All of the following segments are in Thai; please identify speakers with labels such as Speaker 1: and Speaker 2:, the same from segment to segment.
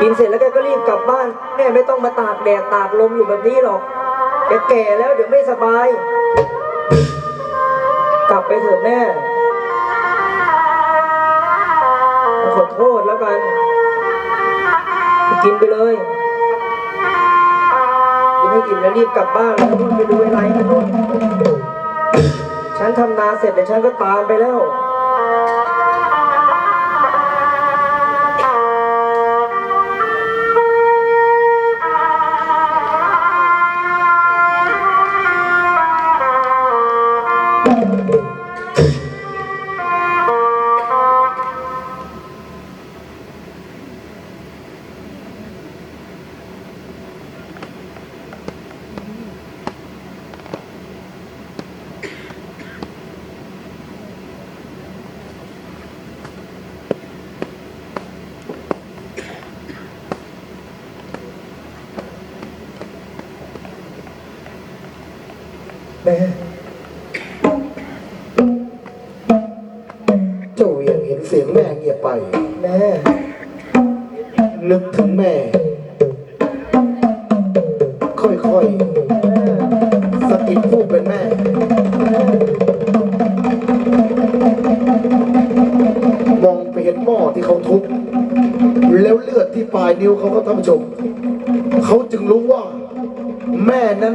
Speaker 1: กินเสร็จแล้วแกก็รีบกลับบ้าน แม่ไม่ต้องมาตากแดดตากลมอยู่แบบนี้หรอกแกแก่แล้วเดี๋ยวไม่สบาย กลับไปเถอะแม่ขอโทษแล้วกันกินไปเลยกินให้อิ่มแล้วรีบกลับบ้านแล้วไปดูอะไรกันนู่นฉันทำนาเสร็จเดี๋ยวฉันก็ตามไปแล้ว
Speaker 2: เสียงแม่เงียบไป
Speaker 1: แม่
Speaker 2: นึกถึงแม่ ค่อยๆสะกิดผู้เป็นแม่ มองไปเห็นหม้อที่เขาทุบแล้วเลือดที่ปลายนิ้วเขาก็ท่านผู้ชมเขาจึงรู้ว่า แม่นั้น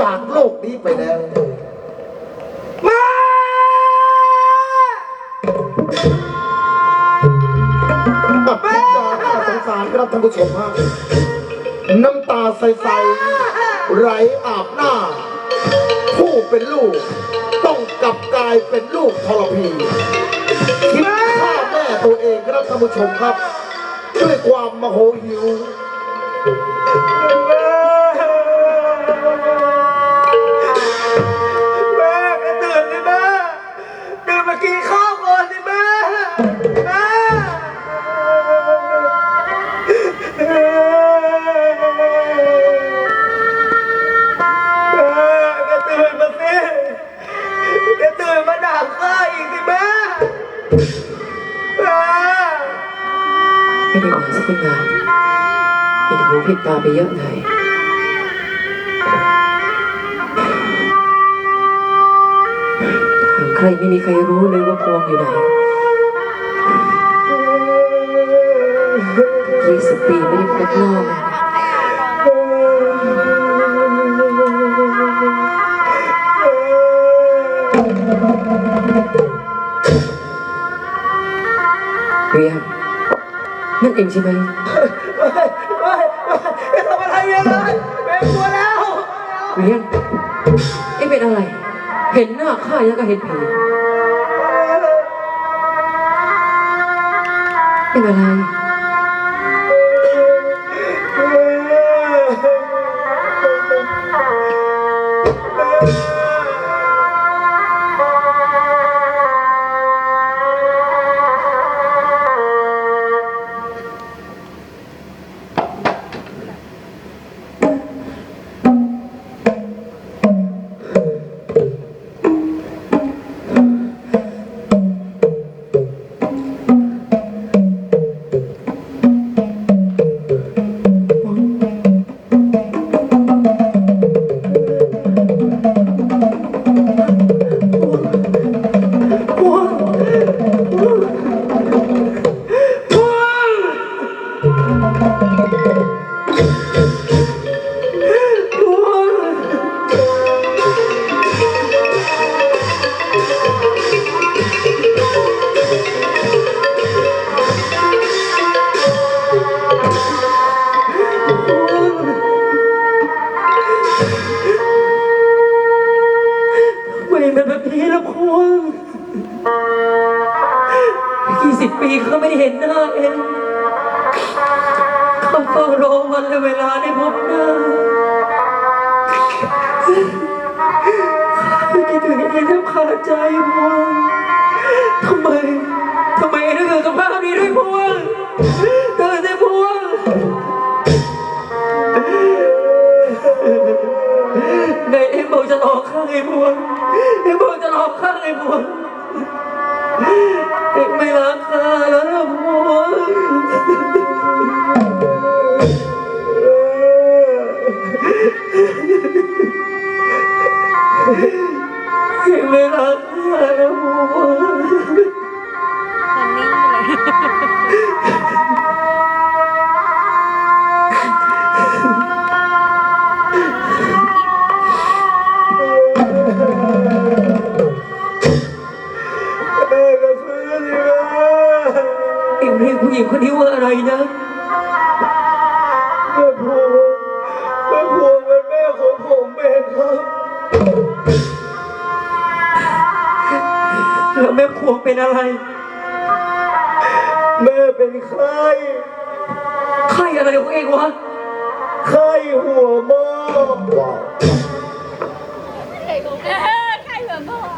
Speaker 2: จากโลกนี้ไปแล้วอับ ท่านผู้ชมฮะน้ำตาใสๆไหลอาบหน้า ผู้เป็นลูก ต้องกลับกลายเป็นลูกทรพีคิดฆ่าแม่ตัวเองครับท่านผู้ชมครับ ด้วยความมโหหิว
Speaker 3: ผิดหูผิดตาไปเยอะเลยถามใครไม่มีใครรู้เลยว่าพวงอยู่ไหนยี่สิบปีไม่ได้พบหน้ามันเวียงนั่นเองใช่ไหม
Speaker 1: ไม่ไม่ไม่ทำอะไรเลยแม่กลัวแล้ว
Speaker 3: เวียงเอ็งเป็นอะไร เห็นหน้าข้ายังก็เห็นผีเป็นอะไร ใจพวงทำไมทำไมเองต้องเกิดกับภาพนี้ด้วยพวงเกิดได้พวงในเอ็มบอกจะหลอกข้างไอ้พวงเอ็มบอกจะหลอกข้างไอ้พวงเอ็งไม่รักข้าแล้วพวง เรี
Speaker 4: ย
Speaker 1: ก
Speaker 3: ผู้หญิงคนนี้ว่าอะไรนะ
Speaker 1: แม่พวงแม่พวงเป็นแม่ของผมเองครับ
Speaker 3: แล้วแม่พวงเป็นอะไร
Speaker 1: แม่เป็นไข้
Speaker 3: ใครอะไรของเองวะ
Speaker 1: ไข้หัวหม้อ
Speaker 5: ว้าว
Speaker 4: ใครบอกใครแบบบอก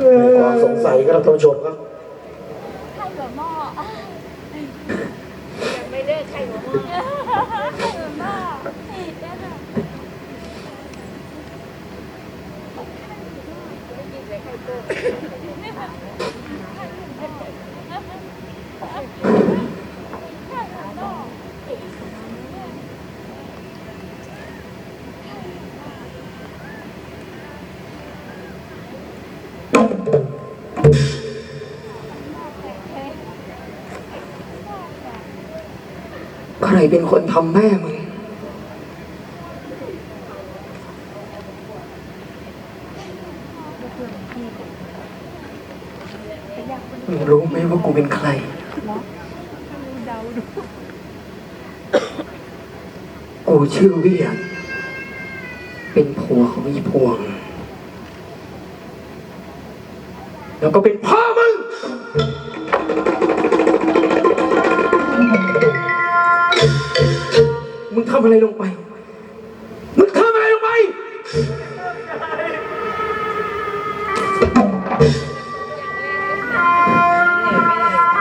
Speaker 5: มีความสงสัยครับท่านผู้ชมครับ
Speaker 4: ใครแบบหม้อยังไม่เลิกใครแบบหม้อใครแบบหม้อ
Speaker 3: ใครเป็นคนทำแม่มึง มึงรู้ไหมว่ากูเป็นใคร กูชื่อเวียงเป็นผัวของอีพวง แล้วก็เป็นพ่อ มึงทำอะไรลงไป มึงทำอะไรลงไป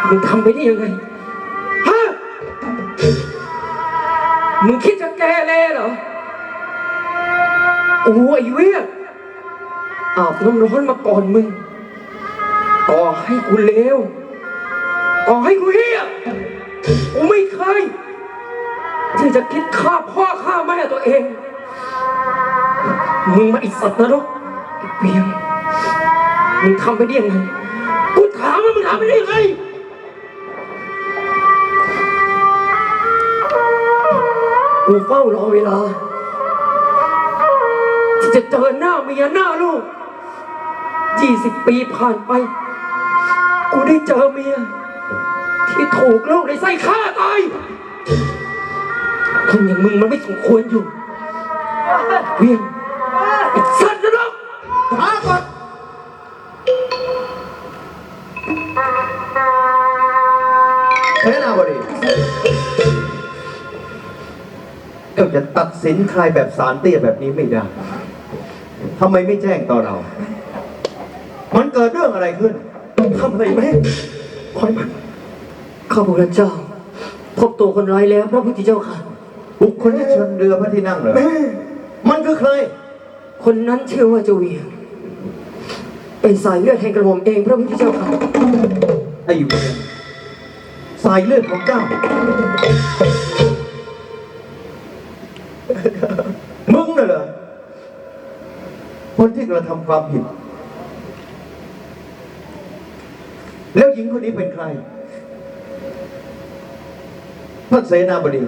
Speaker 3: มึงทำไปได้ยังไง ฮะ มึงคิดจะแก้แล่เหรอ โอ้ยเวียอาบน้ำร้อนมาก่อนมึง ต่อให้กูเลวต่อให้กูเฮียกูไม่เคย จะคิดฆ่าพ่อฆ่าแม่ตัวเอง มึงมาไอีสัตว์นรกไอ้เบียงมึงทำไปได้ยังไง กูถามว่ามึงทำไปได้ยังไงกูเฝ้ารอเวลา ที่จะเจอหน้าเมียหน้าลูกยี่สิบปีผ่านไป กูได้เจอเมีย ที่ถูกลูกในไส้ฆ่าตาย คนอย่างมึงมันไม่สมควรอยู่ เวียงไอ้สัตว์นรก
Speaker 5: ช้าก่อนเฮ้ยนาบดีเจ้าจะตัดสินใครแบบสารเตี้ยแบบนี้ไม่ได้ทำไมไม่แจ้งต่อเรา มันเกิดเรื่องอะไรขึ้น ทำอะไรไหมคอยมัน
Speaker 3: ข้าพระเจ้า พบตัวคนร้ายแล้ว พระพุทธเจ้าค่ะ
Speaker 5: บุคคลที่ชนเรือพระที่นั่งเหรอมันคือใคร
Speaker 3: คนนั้นชื่อว่าเจ้าเวียงเป็นสายเลือดแห่งกระหม่อมเองพระพุทธเจ้าค่ะ
Speaker 5: ไอ้เวียนสายเลือดของเจ้า มึงน่ะเหรอ คนที่กระทำความผิด แล้วหญิงคนนี้เป็นใครพระเสนาบดี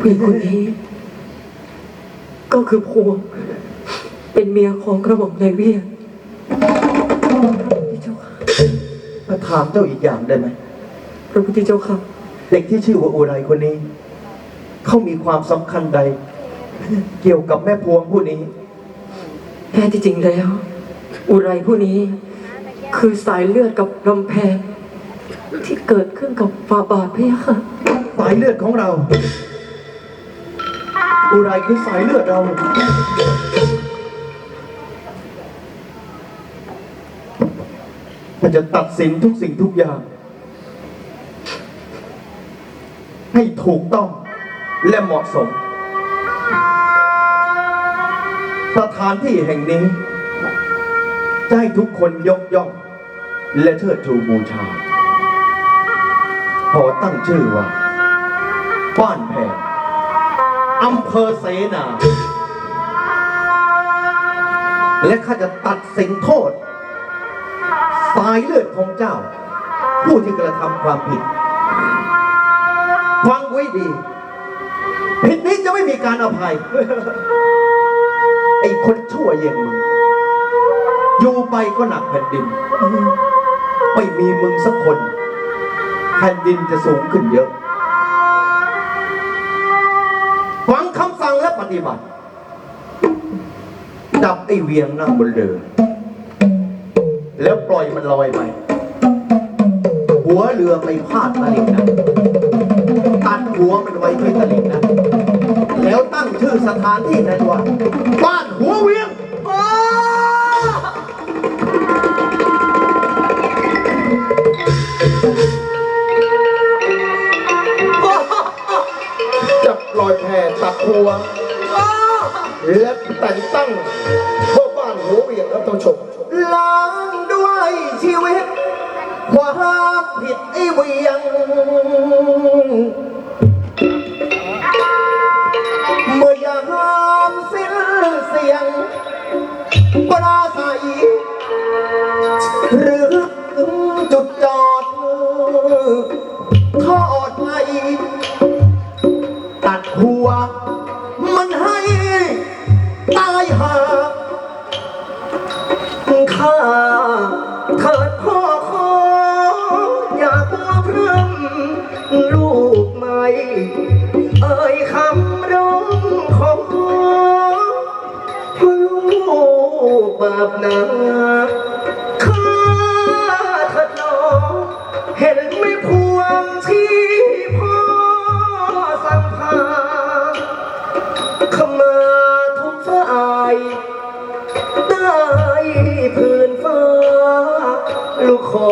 Speaker 3: ผู้หญิงคนนี้ ก็คือพวง เป็นเมียของกระหม่อมนายเวียงพระพุทธเจ้าค่ะ
Speaker 5: มาถามเจ้าอีกอย่างได้ไหม
Speaker 3: พระพุทธเจ้าค่ะ
Speaker 5: เด็กที่ชื่อว่าอุไรคนนี้ เขามีความสำคัญใด เกี่ยวกับแม่พวงผู้นี้
Speaker 3: แท้ที่จริงแล้ว อุไรผู้นี้ คือสายเลือดกับลำแพงที่เกิดขึ้นกับฟาบาทพะยะค่ะ
Speaker 5: สายเลือดของเรา อุไรคือสายเลือดเรา มันจะตัดสินทุกสิ่งทุกอย่าง ให้ถูกต้อง
Speaker 1: และเหมาะสม สถานที่แห่งนี้ จะให้ทุกคนยกย่อง และเทิดทูบูชา ขอตั้งชื่อว่า บ้านแพง อำเภอเสนา และข้าจะตัดสินโทษ สายเลือดของเจ้า ผู้ที่กระทำความผิด ฟังไว้ดี ผิดนี้จะไม่มีการอภัย ไอ้คนชั่วเย็นมึงอยู่ไปก็หนักแผ่นดิน ไม่มีมึงสักคน แผ่นดินจะสูงขึ้นเยอะ นักปฏิบัติจับไอ้เวียงนั่งบนเรือ แล้วปล่อยมันลอยไป หัวเรือไปพาดตะลิ่งนะตัดหัวมันไว้ที่ตะลิ่งนะแล้วตั้งชื่อสถานที่นั้นว่าบ้านหัวเวียง กไม่เอ่ยคำร้องของพ่อเพราลูกบาปหนาข้าเถิดน้องเห็นไม่พวงที่พ่อสั่งพาขมาทุกฝ่ายได้พื้นฟ้า ลูกขอ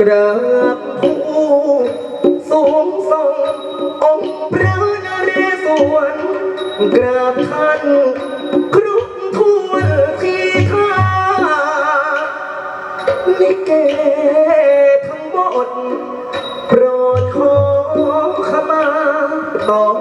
Speaker 1: กราบผู้สูงส่งองค์พระนเรศวรกราบท่านครุฑทวนที่ท่าลิเกทั้งหมดโปรดขอขมาต่อ